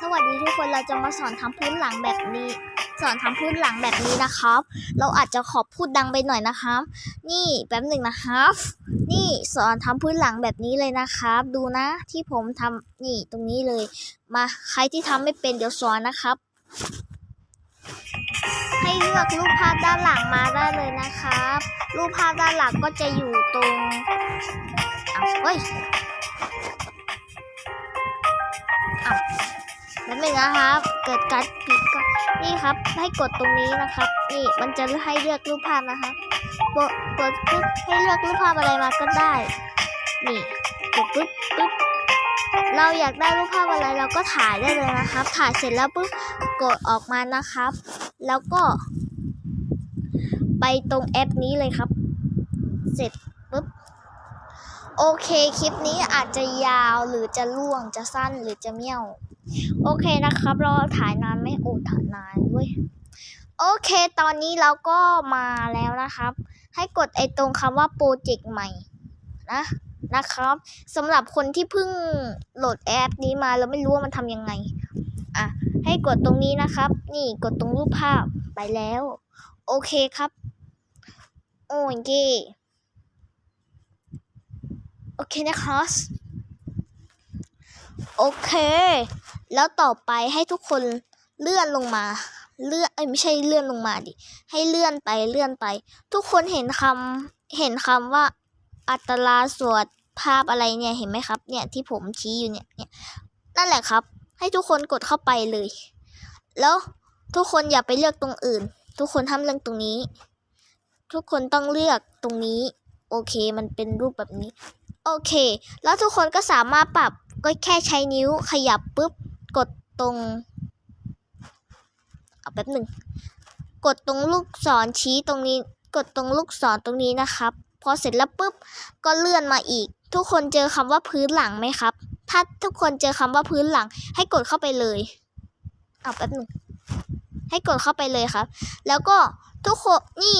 สวัสดีทุกคนเราจะมาสอนทำพื้นหลังแบบนี้ สอนทำพื้นหลังแบบนี้นะครับ เราอาจจะขอพูดดังไปหน่อยนะครับ นี่แป๊บหนึ่งนะครับ นี่สอนทำพื้นหลังแบบนี้เลยนะครับ ดูนะที่ผมทำนี่ตรงนี้เลย มาใครที่ทำไม่เป็นเดี๋ยวสอนนะครับ ให้เลือกรูปภาพด้านหลังมาได้เลยนะครับ รูปภาพด้านหลังก็จะอยู่ตรงอ้าวเฮ้ยแล้ว หนึ่งนะครับ เกิดการผิดก็นี่ครับ ให้กดตรงนี้นะครับ นี่มันจะให้เลือกรูปภาพนะครับกดกดปุ๊บให้เลือกรูปภาพอะไรมาก็ได้ นี่กดปุ๊บปุ๊บเราอยากได้รูปภาพอะไรเราก็ถ่ายได้เลยนะครับ ถ่ายเสร็จแล้วปุ๊บกดออกมานะครับ แล้วก็ ไปตรงแอปนี้เลยครับ เสร็จปุ๊บ โอเค คลิปนี้อาจจะยาวหรือจะล่วงจะสั้นหรือจะเมี่ยว โอเคนะครับ เราถ่ายนานไม่โอ้ถ่ายนานเว้ย โอเค ตอนนี้เราก็มาแล้วนะครับ ให้กดไอตรงคำว่าโปรเจกต์ใหม่นะนะครับสำหรับคนที่เพิ่งโหลดแอปนี้มาแล้วไม่รู้ว่ามันทำยังไง อะ ให้กดตรงนี้นะครับ นี่กดตรงรูปภาพไปแล้ว โอเคครับ โอเค โอเคนะครับโอเค แล้วต่อไปให้ทุกคนเลื่อนลงมา เลื่อนเอ้ยไม่ใช่เลื่อนลงมาดิ ให้เลื่อนไปเลื่อนไป ทุกคนเห็นคำเห็นคำว่าอัตราส่วนภาพอะไรเนี่ยเห็นไหมครับ เนี่ยที่ผมชี้อยู่เนี่ยเนี่ยนั่นแหละครับ ให้ทุกคนกดเข้าไปเลย แล้วทุกคนอย่าไปเลือกตรงอื่น ทุกคนห้ามเลือกตรงนี้ ทุกคนต้องเลือกตรงนี้ โอเค มันเป็นรูปแบบนี้ โอเค แล้วทุกคนก็สามารถปรับก็แค่ใช้นิ้วขยับปุ๊บ กดตรงเอาแป๊บหนึ่ง กดตรงลูกศรชี้ตรงนี้ กดตรงลูกศรตรงนี้นะครับ พอเสร็จแล้วปุ๊บ ก็เลื่อนมาอีก ทุกคนเจอคำว่าพื้นหลังไหมครับ ถ้าทุกคนเจอคำว่าพื้นหลัง ให้กดเข้าไปเลยเอาแป๊บหนึ่ง ให้กดเข้าไปเลยครับ แล้วก็ทุกคนนี่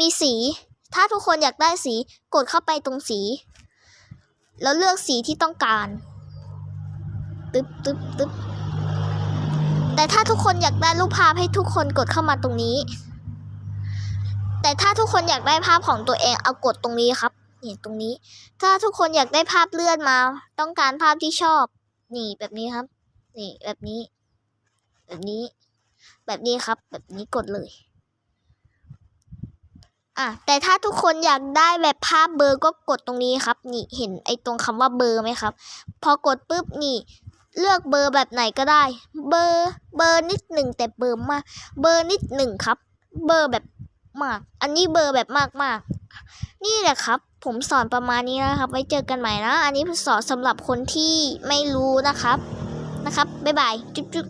มีสี ถ้าทุกคนอยากได้สี กดเข้าไปตรงสี แล้วเลือกสีที่ต้องการตึ๊บตึ๊บตึ๊บแต่ถ้าทุกคนอยากได้รูปภาพให้ทุกคนกดเข้ามาตรงนี้ แต่ถ้าทุกคนอยากได้ภาพของตัวเองเอากดตรงนี้ครับนี่ตรงนี้ ถ้าทุกคนอยากได้ภาพเลื่อนมา ต้องการภาพที่ชอบ นี่แบบนี้ครับ นี่แบบนี้ แบบนี้ แบบนี้ครับ แบบนี้กดเลย อะแต่ถ้าทุกคนอยากได้แบบภาพเบอร์ก็กดตรงนี้ครับ นี่เห็นไอ้ตรงคำว่าเบอร์ไหมครับ พอกดปุ๊บนี่ เลือกเบอร์แบบไหนก็ได้ เบอร์เบอร์นิดหนึ่งแต่เบอร์มาก เบอร์นิดหนึ่งครับ เบอร์แบบมาก อันนี้เบอร์แบบมากมากนี่แหละครับ ผมสอนประมาณนี้นะครับ ไว้เจอกันใหม่นะ อันนี้สอนสำหรับคนที่ไม่รู้นะครับ นะครับ บ๊ายบาย จุ๊บจุ๊บ